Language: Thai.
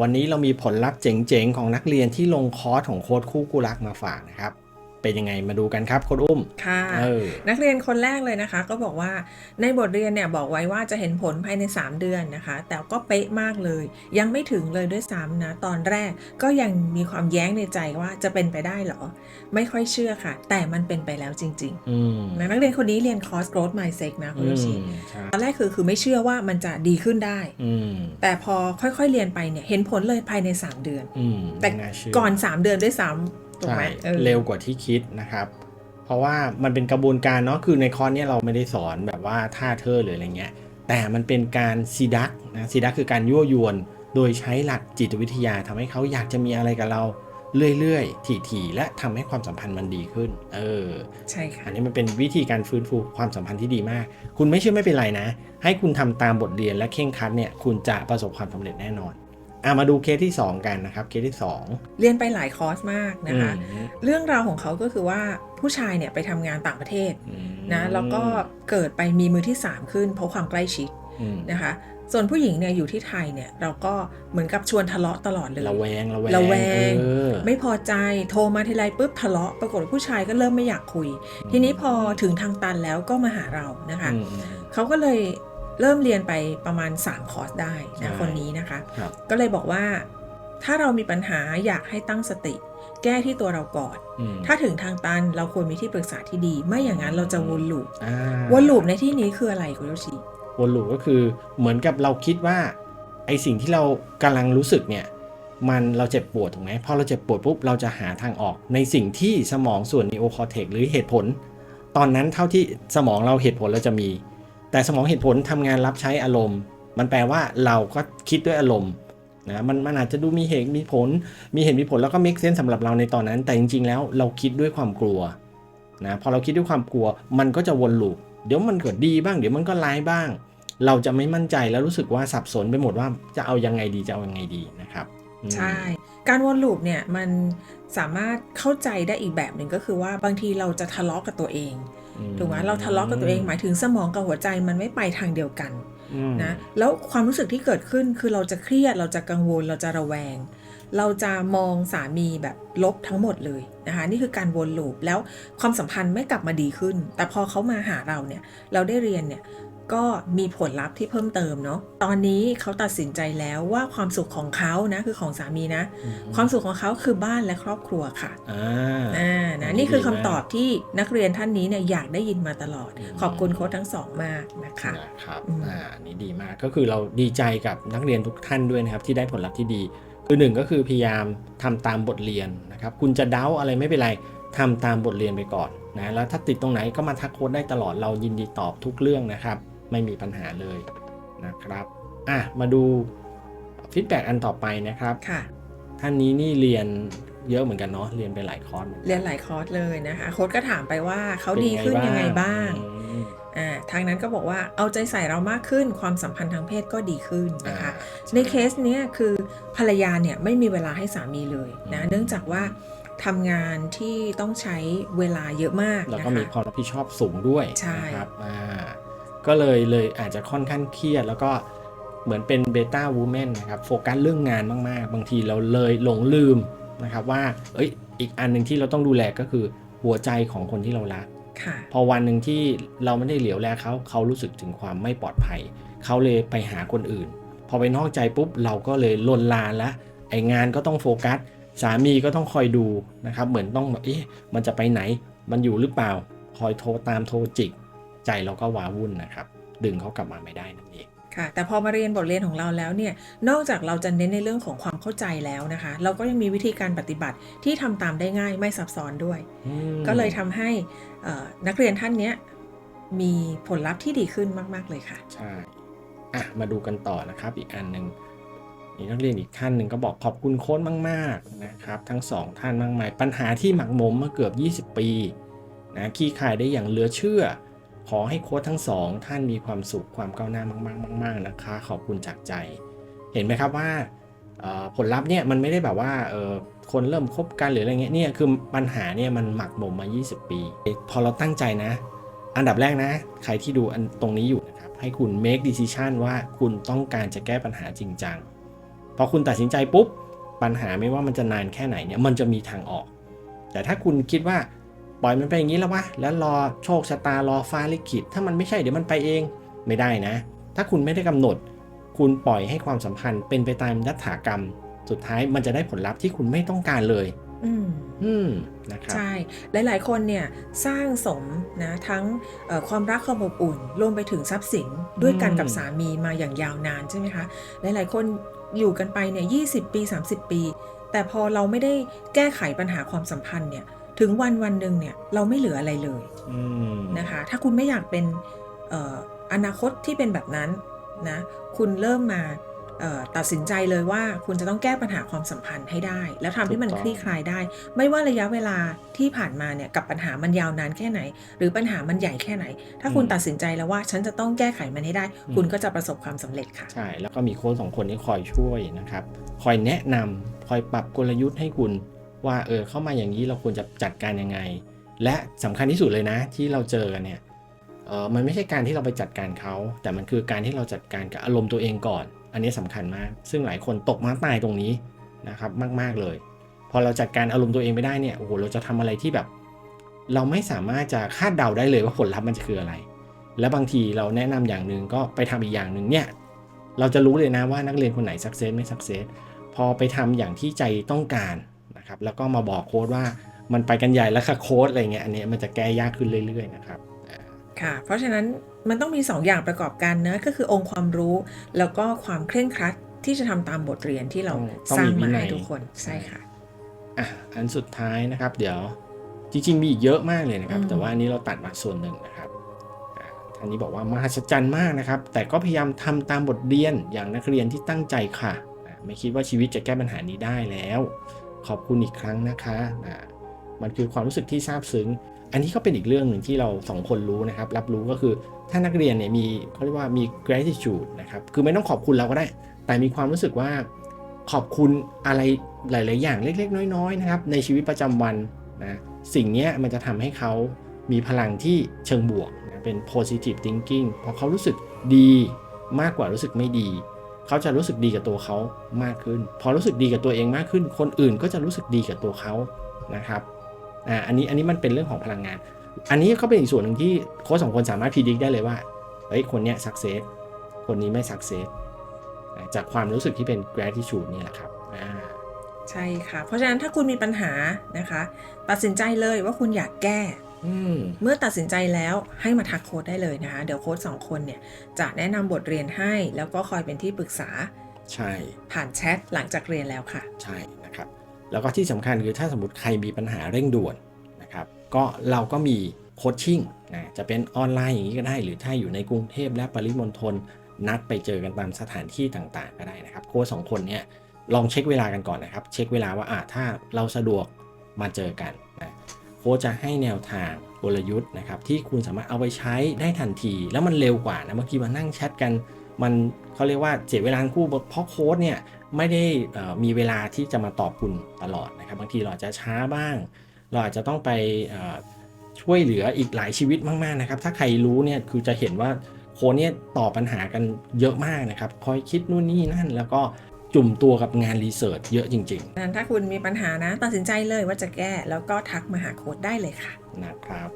วันนี้เรามีผลลัพธ์เจ๋งๆ ของนักเรียนที่ลงคอร์สของโค้ดคู่กูรักมาฝากนะครับ เป็นยังไงมาดูกันครับโค้ดอุ้มค่ะเออนักเรียนคนแรกเลยนะคะ ก็บอกว่าในบทเรียนเนี่ยบอกไว้ว่าจะเห็นผลภายใน 3 เดือนนะคะ แต่ก็เป๊ะมากเลย ยังไม่ถึงเลยด้วยซ้ำนะ ตอนแรกก็ยังมีความแย้งในใจว่าจะเป็นไปได้เหรอ ไม่ค่อยเชื่อค่ะ แต่มันเป็นไปแล้วจริงอืมๆนะนักเรียนคนนี้เรียนคอร์ส growth mindset นะคุณอืลูกชีมใช่ตอนแรกคือคือไม่เชื่อว่ามันจะดีขึ้นได้อืมแต่พอค่อยๆเรียนไปเนี่ยเห็นผลเลยภายใน 3 เดือนอืมแต่ไม่น่าเชื่ก่อน 3 เดือนด้วยซ้ำ ถูกใช่ไหมออเร็วกว่าที่คิดนะครับ เพราะว่ามันเป็นกระบวนการเนาะคือในคอร์สเนี่ยเราไม่ได้สอนแบบว่าท่าเธอหรืออะไรเงี้ย แต่มันเป็นการซีดักนะซีดักคือการยั่วยวน โดยใช้หลักจิตวิทยาทำให้เขาอยากจะมีอะไรกับเราเรื่อยๆ ถี่ๆ และทำให้ความสัมพันธ์มันดีขึ้น เออ ใช่ค่ะ อันนี้มันเป็นวิธีการฟื้นฟูความสัมพันธ์ที่ดีมาก คุณไม่เชื่อไม่เป็นไรนะ ให้คุณทำตามบทเรียนและเข่งครัดเนี่ย คุณจะประสบความสำเร็จแน่นอน อะมาดูเคสที่ 2 กันนะครับเคสที่ 2 เรียนไปหลายคอร์สมากนะคะอืมเรื่องราวของเขาก็คือว่าผู้ชายเนี่ยไปทำงานต่างประเทศอืมนะแล้วก็เกิดไปมีมือที่ 3 ขึ้นเพราะความใกล้ชิดอืมนะคะส่วนผู้หญิงเนี่ยอยู่ที่ไทยเนี่ยเราก็เหมือนกับชวนทะเลาะตลอดเลยระแวงระแวงระแวงเออไม่พอใจโทรมาทีไรปุ๊บทะเลาะปรากฏว่าผู้ชายก็เริ่มไม่อยากคุย ทีนี้พอถึงทางตันแล้วก็มาหาเรานะคะอืมอืมเขาก็เลย เริ่มเรียนไปประมาณ 3 คอร์สได้ใช่นะคนนี้นะคะครับก็เลยบอกว่า ถ้าเรามีปัญหาอยากให้ตั้งสติ แก้ที่ตัวเราก่อนอืมถ้าถึงทางตันเราควรมีที่ปรึกษาที่ดี ไม่อย่างนั้นเราจะวนลูปอ่าวนลูปในที่นี้คืออะไรคุณโยชิวนลูปก็คือเหมือนกับเราคิดว่าไอสิ่งที่เรากำลังรู้สึกเนี่ยมันเราเจ็บปวดถูกไหมพอเราเจ็บปวดปุ๊บเราจะหาทางออก ในสิ่งที่สมองส่วนนีโอคอร์เทกหรือเหตุผล ตอนนั้นเท่าที่สมองเราเหตุผลเราจะมี แต่สมองเหตุผลทำงานรับใช้อารมณ์ มันแปลว่าเราก็คิดด้วยอารมณ์นะมันมันอาจจะดูมีเหตุมีผล มีเหตุมีผลแล้วก็ make sense สำหรับเราในตอนนั้น แต่จริงๆแล้วเราคิดด้วยความกลัวนะพอเราคิดด้วยความกลัว มันก็จะวนลูปเดี๋ยวมันเกิดดีบ้าง เดี๋ยวมันก็ร้ายบ้าง เราจะไม่มั่นใจแล้วรู้สึกว่าสับสนไปหมดว่าจะเอายังไงดีจะเอายังไงดีนะครับใช่ การวนลูปเนี่ยมันสามารถเข้าใจได้อีกแบบหนึ่งก็คือว่าบางทีเราจะทะเลาะกับตัวเอง ถูกไหมเราทะเลาะกับตัวเองหมายถึงสมองกับหัวใจมันไม่ไปทางเดียวกันอืมนะแล้วความรู้สึกที่เกิดขึ้นคือเราจะเครียดเราจะกังวลเราจะระแวง เราจะมองสามีแบบลบทั้งหมดเลยนะคะนี่คือการวนลูปแล้วความสัมพันธ์ไม่กลับมาดีขึ้น แต่พอเขามาหาเราเนี่ยเราได้เรียนเนี่ย ก็มีผลลัพธ์ที่เพิ่มเติมเนาะ ตอนนี้เขาตัดสินใจแล้วว่าความสุขของเขานะคือของสามีนะอืความสุขของเขาคือบ้านและครอบครัวค่ะ อ่าอ่านะอันนี้นี่คือดีคำมากตอบที่นักเรียนท่านนี้เนี่ยอยากได้ยินมาตลอดอืมขอบคุณโค้ชทั้งสองมากนะคะนะครับอืมอ่าอันนี่ดีมากก็คือเราดีใจกับนักเรียนทุกท่านด้วยนะครับที่ได้ผลลัพธ์ที่ดี คือหนึ่งก็คือพยายามทำตามบทเรียนนะครับ คุณจะเดาอะไรไม่เป็นไรทำตามบทเรียนไปก่อนนะแล้วถ้าติดตรงไหนก็มาทักโค้ดได้ตลอดเรายินดีตอบทุกเรื่องนะครับ ไม่มีปัญหาเลยนะครับอะมาดูฟีดแบ็กอันต่อไปนะครับค่ะท่านนี้นี่เรียนเยอะเหมือนกันเนาะเรียนไปหลายคอร์สหมือกัเรียนหลายคอร์สเลยนะคะโค้ชก็ถามไปว่าเขาดีขึ้นยังไงบ้างอืมอ่าทางนั้นก็บอกว่าเอาใจใส่เรามากขึ้นความสัมพันธ์ทางเพศก็ดีขึ้นนะคะอ่าในเคสเนี้ยคือภรรยาเนี่ยไม่มีเวลาให้สามีเลยนะอืมเนื่องจากว่าทำงานที่ต้องใช้เวลาเยอะมากแล้วนะก็มีคะความรับผิดชอบสูงด้วยใช่นะครับอ่า ก็เลยเลยอาจจะค่อนข้างเครียด แล้วก็เหมือนเป็นเบต้าวูแมนนะครับโฟกัสเรื่องงานมาก ๆ บางทีเราเลยหลงลืมนะครับว่าเอ้ยอีกอันหนึ่งที่เราต้องดูแลก็คือหัวใจของคนที่เรารักค่ะพอวันหนึ่งที่เราไม่ได้เหลียวแลเขาเขารู้สึกถึงความไม่ปลอดภัย เขาเลยไปหาคนอื่น พอไปนอกใจปุ๊บเราก็เลยลนลานแล้วไองานก็ต้องโฟกัส สามีก็ต้องคอยดูนะครับ เหมือนต้องแบบเอ๊ะมันจะไปไหน มันอยู่หรือเปล่า คอยโทรตามโทรจิก ใจเราก็ว้าวุ่นนะครับ ดึงเขากลับมาไม่ได้นั่นเองค่ะแต่พอมาเรียนบทเรียนของเราแล้วเนี่ยนอกจากเราจะเน้นในเรื่องของความเข้าใจแล้วนะคะ เราก็ยังมีวิธีการปฏิบัติที่ทำตามได้ง่ายไม่ซับซ้อนด้วยอืมก็เลยทำให้เอ่อนักเรียนท่านเนี้ยมีผลลัพธ์ที่ดีขึ้นมาก ๆ เลยค่ะใช่อะมาดูกันต่อนะครับอีกอันหนึ่งมีนักเรียนอีกท่านหนึ่งก็บอกขอบคุณโค้ดมาก ๆ นะครับ ทั้งสองท่านมากมาย ปัญหาที่หมักหมมมาเกือบ 20 ปีนะขี้คายได้อย่างเหลือเชื่อ ขอให้โค้ดทั้งสองท่านมีความสุขความก้าวหน้ามากๆมากๆนะคะ ขอบคุณจากใจ เห็นไหมครับว่าผลลัพธ์เนี่ยมันไม่ได้แบบว่าคนเริ่มคบกันหรืออะไรเงี้ยเนี่ยคือปัญหาเนี่ยมันหมักหมมมา 20 ปี พอเราตั้งใจนะ อันดับแรกนะ ใครที่ดูตรงนี้อยู่นะครับ ให้คุณ make decision ว่าคุณต้องการจะแก้ปัญหาจริงจังพอคุณตัดสินใจปุ๊บ ปัญหาไม่ว่ามันจะนานแค่ไหนเนี่ยมันจะมีทางออก แต่ถ้าคุณคิดว่า ปล่อยมันไปอย่างนี้แล้ววะแล้วรอโชคชะตารอฟ้าลิขิตถ้ามันไม่ใช่เดี๋ยวมันไปเองไม่ได้นะ ถ้าคุณไม่ได้กำหนด คุณปล่อยให้ความสัมพันธ์เป็นไปตามยถากรรม สุดท้ายมันจะได้ผลลัพธ์ที่คุณไม่ต้องการเลย อืมอืมนะครับใช่ หลาย ๆ คนเนี่ยสร้างสมนะทั้งเอ่อความรักความอบอุ่นรวมไปถึงทรัพย์สินด้วยกันกับสามีมาอย่างยาวนานใช่ไหมคะ หลาย ๆ คนอยู่กันไปเนี่ยยีปี 30 ปี แต่พอเราไม่ได้แก้ไขปัญหาความสัมพันธ์เนี่ย ถึงวันวันหนึ่งเนี่ยเราไม่เหลืออะไรเลยอืมนะคะ ถ้าคุณไม่อยากเป็นเอ่ออนาคตที่เป็นแบบนั้นนะคุณเริ่มมาเอ่อตัดสินใจเลยว่าคุณจะต้องแก้ปัญหาความสัมพันธ์ให้ได้ แล้วทำให้มันคลี่คลายได้ ไม่ว่าระยะเวลาที่ผ่านมาเนี่ยกับปัญหามันยาวนานแค่ไหน หรือปัญหามันใหญ่แค่ไหน ถ้าคุณตัดสินใจแล้วว่าฉันจะต้องแก้ไขมันให้ได้ คุณก็จะประสบความสำเร็จค่ะใช่แล้วก็มีโค้ชสองคนที่คอยช่วยนะครับ คอยแนะนำคอยปรับกลยุทธ์ให้คุณ ว่าเออเข้ามาอย่างนี้เราควรจะจัดการยังไง และสำคัญที่สุดเลยนะที่เราเจอกันเนี่ยเออมันไม่ใช่การที่เราไปจัดการเขา แต่มันคือการที่เราจัดการกับอารมณ์ตัวเองก่อน อันนี้สำคัญมาก ซึ่งหลายคนตกมาตายตรงนี้นะครับมาก ๆเลย พอเราจัดการอารมณ์ตัวเองไม่ได้เนี่ยโอ้โหเราจะทำอะไรที่แบบ เราไม่สามารถจะคาดเดาได้เลยว่าผลลัพธ์มันจะคืออะไร และบางทีเราแนะนำอย่างหนึ่งก็ไปทำอีกอย่างหนึ่งเนี่ยเราจะรู้เลยนะว่านักเรียนคนไหนสักเซสไม่สักเซสพอไปทำอย่างที่ใจต้องการ นะครับแล้วก็มาบอกโค้ดว่ามันไปกันใหญ่แล้วค่ะโค้ดอะไรเงี้ยอันเนี้ยมันจะแก้ยากขึ้นเรื่อยๆนะครับอ่าค่ะ เพราะฉะนั้นมันต้องมี 2 อย่างประกอบกันนะก็คือองค์ความรู้ แล้วก็ความเคร่งครัดที่จะทำตามบทเรียนที่เราต้องสร้างมีวิมานัยให้ทุกคนใช่ค่ะอะอันสุดท้ายนะครับ เดี๋ยวจริง ๆ มีอีกเยอะมากเลยนะครับอืมแต่ว่าอันนี้เราตัดมาส่วนหนึ่งนะครับอ่าท่านนี้บอกว่ามหัศจรรย์มากนะครับ แต่ก็พยายามทำตามบทเรียนอย่างนักเรียนที่ตั้งใจค่ะอ่าไม่คิดว่าชีวิตจะแก้ปัญหานี้ได้แล้ว ขอบคุณอีกครั้งนะคะอ่ามันคือความรู้สึกที่ซาบซึ้ง อันนี้ก็เป็นอีกเรื่องหนึ่งที่เราสองคนรู้นะครับ รับรู้ก็คือถ้านักเรียนเนี่ยมีเขาเรียกว่ามี gratitude นะครับ คือไม่ต้องขอบคุณเราก็ได้ แต่มีความรู้สึกว่าขอบคุณอะไรหลาย ๆ อย่างเล็ก ๆ น้อย ๆ นะครับ ในชีวิตประจำวันนะสิ่งนี้มันจะทำให้เขามีพลังที่เชิงบวกนะเป็น positive thinking พอเขารู้สึกดีมากกว่ารู้สึกไม่ดี เขาจะรู้สึกดีกับตัวเขามากขึ้น พอรู้สึกดีกับตัวเองมากขึ้น คนอื่นก็จะรู้สึกดีกับตัวเขานะครับอ่าอันนี้อันนี้มันเป็นเรื่องของพลังงาน อันนี้ก็เป็นอีกส่วนหนึ่งที่โค้ชสองคนสามารถพิจิตได้เลยว่าเฮ้ยคนเนี้ยสักเซสคนนี้ไม่สักเซสจากความรู้สึกที่เป็น gratitude นี่แหละครับอ่าใช่ค่ะ เพราะฉะนั้นถ้าคุณมีปัญหานะคะ ตัดสินใจเลยว่าคุณอยากแก้ เมื่อตัดสินใจแล้วให้มาทักโค้ดได้เลยนะคะ เดี๋ยวโค้ดสองคนเนี่ยจะแนะนำบทเรียนให้ แล้วก็คอยเป็นที่ปรึกษา ใช่ ผ่านแชทหลังจากเรียนแล้วค่ะ ใช่นะครับ แล้วก็ที่สำคัญคือถ้าสมมติใครมีปัญหาเร่งด่วนนะครับก็เราก็มีโคชชิ่งนะจะเป็นออนไลน์อย่างนี้ก็ได้ หรือถ้าอยู่ในกรุงเทพและปริมณฑลนัดไปเจอกันตามสถานที่ต่างๆ ก็ได้นะครับ โค้ชสองคนเนี่ยลองเช็คเวลากันก่อนนะครับ เช็คเวลาว่าอ่าถ้าเราสะดวกมาเจอกันนะ โค้ชจะให้แนวทางกลยุทธ์นะครับที่คุณสามารถเอาไปใช้ได้ทันที แล้วมันเร็วกว่านะบางทีมานั่งแชทกัน มันเขาเรียกว่าเสียเวลาคู่เพราะโค้ดเนี่ยไม่ได้มีเวลาที่จะมาตอบคุณตลอดนะครับ บางทีเราอาจจะช้าบ้าง เราอาจจะต้องไปช่วยเหลืออีกหลายชีวิตมากๆนะครับ ถ้าใครรู้เนี่ยคือจะเห็นว่าโค้ดเนี่ยตอบปัญหากันเยอะมากนะครับคอยคิดนู่นนี่นั่นแล้วก็ จุ่มตัวกับงานรีเสิร์ชเยอะจริงดังนั้นถ้าคุณมีปัญหานะ ตัดสินใจเลยว่าจะแก้แล้วก็ทักมาหาโค้ดได้เลยค่ะๆนะครับ